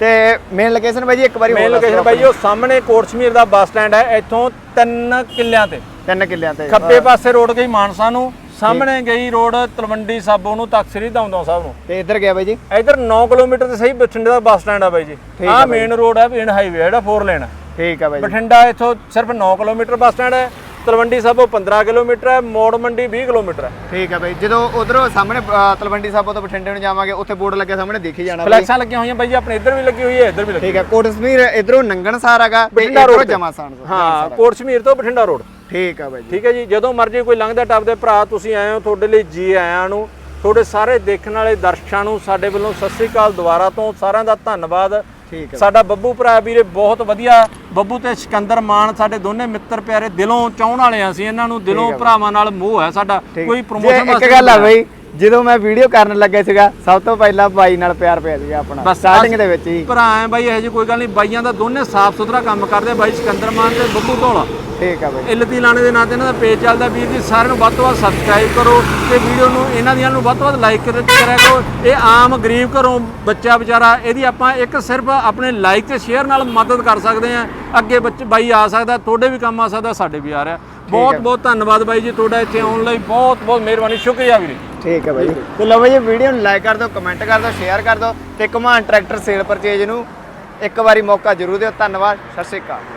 [SPEAKER 2] ਤੇ ਮੇਨ ਲੋਕੇਸ਼ਨ ਬਾਈ ਜੀ ਇੱਕ ਵਾਰੀ
[SPEAKER 1] ਮੇਨ ਲੋਕੇਸ਼ਨ ਬਾਈ ਜੀ ਉਹ ਸਾਹਮਣੇ ਕੋਟ ਸ਼ਮੀਰ ਦਾ ਬੱਸ ਸਟੈਂਡ ਹੈ ਇੱਥੋਂ 3 ਕਿੱਲਿਆਂ ਤੇ।
[SPEAKER 2] ਤਿੰਨ ਕਿੱਲਿਆਂ ਤੇ।
[SPEAKER 1] ਖੱਬੇ ਪਾਸੇ ਰੋਡ ਗਈ ਮਾਨਸਾ ਨੂੰ ਸਾਹਮਣੇ ਗਈ ਰੋਡ ਤਲਵੰਡੀ ਸਾਬੋ ਨੂੰ ਤੱਕ ਸ੍ਰੀ ਦੌਂਦੌਂ ਸਾਹਿਬ ਨੂੰ।
[SPEAKER 2] ਤੇ ਇੱਧਰ ਗਿਆ ਬਾਈ ਜੀ?
[SPEAKER 1] ਇਧਰ 9 ਕਿਲੋਮੀਟਰ ਤੇ ਸਹੀ ਬਠਿੰਡੇ ਦਾ ਬੱਸ ਸਟੈਂਡ ਆ ਬਾਈ ਜੀ।
[SPEAKER 2] ਠੀਕ
[SPEAKER 1] ਆਹ ਮੇਨ ਰੋਡ ਹੈ ਮੇਨ ਹਾਈਵੇ ਜਿਹੜਾ 4 ਲੇਨ
[SPEAKER 2] ਠੀਕ ਆ ਬਾਈ ਜੀ।
[SPEAKER 1] ਬਠਿੰਡਾ ਇੱਥੋਂ ਸਿਰਫ 9 ਕਿਲੋਮੀਟਰ ਬੱਸ ਸਟੈਂਡ ਹੈ ਤਲਵੰਡੀ ਸਾਬੋ 15 ਕਿਲੋਮੀਟਰ ਹੈ ਮੋੜ ਮੰਡੀ 20 ਕਿਲੋਮੀਟਰ ਹੈ।
[SPEAKER 2] ਠੀਕ ਆ ਬਾਈ ਜਦੋਂ ਉਧਰੋਂ ਸਾਹਮਣੇ ਅ, ਤਲਵੰਡੀ ਸਾਬੋ ਤੋਂ ਬਠਿੰਡੇ ਨੂੰ ਜਾਵਾਂਗੇ ਉੱਥੇ ਬੋਰਡ ਲੱਗਿਆ ਸਾਹਮਣੇ ਦੇਖੀ ਜਾਣਾ ਬਾਈ।
[SPEAKER 1] ਫਲੈਕਸਾਂ ਲੱਗੀਆਂ ਹੋਈਆਂ ਬਾਈ ਜੀ ਆਪਣੇ ਇੱਧਰ ਵੀ ਲੱਗੀ ਹੋਈ ਹੈ ਇੱਧਰ ਵੀ ਲੱਗੀ
[SPEAKER 2] ਠੀਕ ਆ ਕੋਟ ਸਮੀਰ ਇਧਰੋਂ ਨੰਗਣ ਸਾਰ ਹੈਗਾ ਤੇ
[SPEAKER 1] ਬਠਿੰਡਾ
[SPEAKER 2] ਇੱਧਰੋਂ
[SPEAKER 1] road ਤੇ।
[SPEAKER 2] ਜਮਾਸਾਨ
[SPEAKER 1] ਹਾਂ ਕੋਟ ਸ਼ਮੀਰ ਤੋਂ ਬਠਿੰਡਾ ਰੋਡ
[SPEAKER 2] ਠੀਕ ਆ ਬਾਈ ਜੀ।
[SPEAKER 1] ਠੀਕ ਹੈ ਜੀ ਜਦੋਂ ਮਰਜ਼ੀ ਕੋਈ ਲੰਘਦਾ ਟੱਪਦੇ ਭਰਾ ਤੁਸੀਂ ਆਏ ਹੋ ਤੁਹਾਡੇ ਲਈ ਜੀ ਆਇਆਂ ਨੂੰ ਤੁਹਾਡੇ ਸਾਰੇ ਦੇਖਣ ਵਾਲੇ ਦਰਸ਼ਕਾਂ ਨੂੰ ਸਾਡੇ ਵੱਲੋਂ ਸਤਿ ਸ੍ਰੀ ਅਕਾਲ ਦੁਬਾਰਾ ਤੋਂ ਸਾਰਿਆਂ ਦਾ ਧੰਨਵਾਦ।
[SPEAKER 2] ਠੀਕ
[SPEAKER 1] ਸਾਡਾ ਬੱਬੂ ਭਰਾ ਵੀਰੇ ਬਹੁਤ ਵਧੀਆ। ਬੱਬੂ ਤੇ ਸਿਕੰਦਰ ਮਾਨ ਸਾਡੇ ਦੋਨੇ ਮਿੱਤਰ ਪਿਆਰੇ ਦਿਲੋਂ ਚਾਹਣ ਵਾਲੇ ਆ ਅਸੀਂ। ਇਹਨਾਂ ਨੂੰ ਦਿਲੋਂ ਭਰਾਵਾਂ ਨਾਲ ਮੋਹ ਹੈ ਸਾਡਾ। ਕੋਈ ਪ੍ਰੋਮੋਸ਼ਨ
[SPEAKER 2] ਇੱਕ ਗੱਲ ਆ ਬਾਈ ਜਦੋਂ ਮੈਂ ਵੀਡੀਓ ਕਰਨ ਲੱਗਿਆ ਸੀਗਾ ਸਭ ਤੋਂ ਪਹਿਲਾਂ ਬਾਈ ਨਾਲ ਪਿਆਰ ਪਿਆ ਸੀਗਾ ਆਪਣਾ
[SPEAKER 1] ਬਸ
[SPEAKER 2] ਸਟਾਰਟਿੰਗ ਦੇ ਵਿੱਚ ਹੀ।
[SPEAKER 1] ਭਰਾ ਐ ਬਾਈ ਇਹੋ ਜਿਹੀ ਕੋਈ ਗੱਲ ਨਹੀਂ ਬਾਈਆਂ ਦਾ ਦੋਨੇ ਸਾਫ਼ ਸੁਥਰਾ ਕੰਮ ਕਰਦੇ ਆ ਬਾਈ ਸਿਕੰਦਰ ਮਾਨ ਤੇ ਬੱਬੂ ਢੋਲਾ
[SPEAKER 2] ਠੀਕ ਆ ਬਾਈ।
[SPEAKER 1] ਇਲਤੀ ਲਾਣੇ ਦੇ ਨਾਂ ਤੇ ਇਹਨਾਂ ਦਾ ਪੇਜ ਚੱਲਦਾ ਵੀਰ ਜੀ ਸਾਰਿਆਂ ਨੂੰ ਵੱਧ ਤੋਂ ਵੱਧ ਸਬਸਕ੍ਰਾਈਬ ਕਰੋ ਤੇ ਵੀਡੀਓ ਨੂੰ ਇਹਨਾਂ ਦੀਆਂ ਨੂੰ ਵੱਧ ਤੋਂ ਵੱਧ ਲਾਈਕ ਕਰਿਆ ਕਰੋ। ਇਹ ਆਮ ਗਰੀਬ ਘਰੋਂ ਬੱਚਾ ਵਿਚਾਰਾ ਇਹਦੀ ਆਪਾਂ ਇੱਕ ਸਿਰਫ ਆਪਣੇ ਲਾਈਕ ਤੇ ਸ਼ੇਅਰ ਨਾਲ ਮਦਦ ਕਰ ਸਕਦੇ ਆ। ਅੱਗੇ ਬੱਚੇ ਬਾਈ ਆ ਸਕਦਾ ਤੁਹਾਡੇ ਵੀ ਕੰਮ ਆ ਸਕਦਾ ਸਾਡੇ ਵੀ ਆ ਰਿਹਾ। ਬਹੁਤ ਬਹੁਤ ਧੰਨਵਾਦ ਬਾਈ ਜੀ ਤੁਹਾਡਾ ਇੱਥੇ ਆਉਣ ਲਈ ਬਹੁਤ ਬਹੁਤ ਮਿਹਰਬਾਨੀ ਸ਼ੁਕਰੀਆ ਵੀਰੇ
[SPEAKER 2] ਠੀਕ ਹੈ ਬਾਈ। ਤੇ ਲਓ ਬਾਈ, ਇਹ ਵੀਡੀਓ ਨੂੰ ਲਾਈਕ ਕਰ ਦਿਓ ਕਮੈਂਟ ਕਰ ਦਿਓ ਸ਼ੇਅਰ ਕਰ ਦਿਓ ਤੇ ਕਮਾਨ ਟਰੈਕਟਰ ਸੇਲ ਪਰਚੇਜ ਨੂੰ ਇੱਕ ਵਾਰੀ ਮੌਕਾ ਜ਼ਰੂਰ ਦਿਓ। ਧੰਨਵਾਦ, ਸਤਿ ਸ਼੍ਰੀ ਅਕਾਲ।